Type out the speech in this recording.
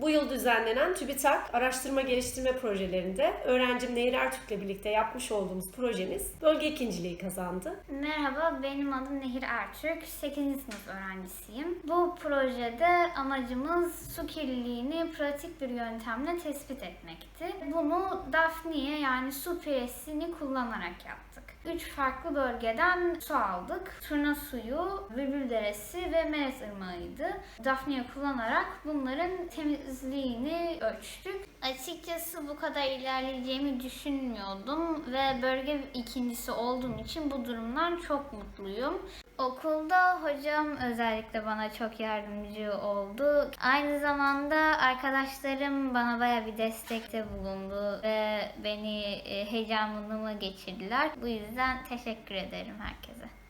Bu yıl düzenlenen TÜBİTAK araştırma geliştirme projelerinde öğrencim Nehir Ertürk'le birlikte yapmış olduğumuz projemiz bölge ikinciliği kazandı. Merhaba, benim adım Nehir Ertürk. 8. sınıf öğrencisiyim. Bu projede amacımız su kirliliğini pratik bir yöntemle tespit etmekti. Bunu Dafniye yani su piresini kullanarak yaptık. Üç farklı bölgeden su aldık. Turna suyu, Bülbül Deresi ve Meres Irmağı'ydı. Dafniye kullanarak bunların temizliğini ölçtük. Açıkçası bu kadar ilerleyeceğimi düşünmüyordum ve bölge ikincisi olduğum için bu durumdan çok mutluyum. Okulda hocam özellikle bana çok yardımcı oldu. Aynı zamanda arkadaşlarım bana baya bir destekte bulundu ve beni e, heyecanımı geçirdiler. Bu yüzden teşekkür ederim herkese.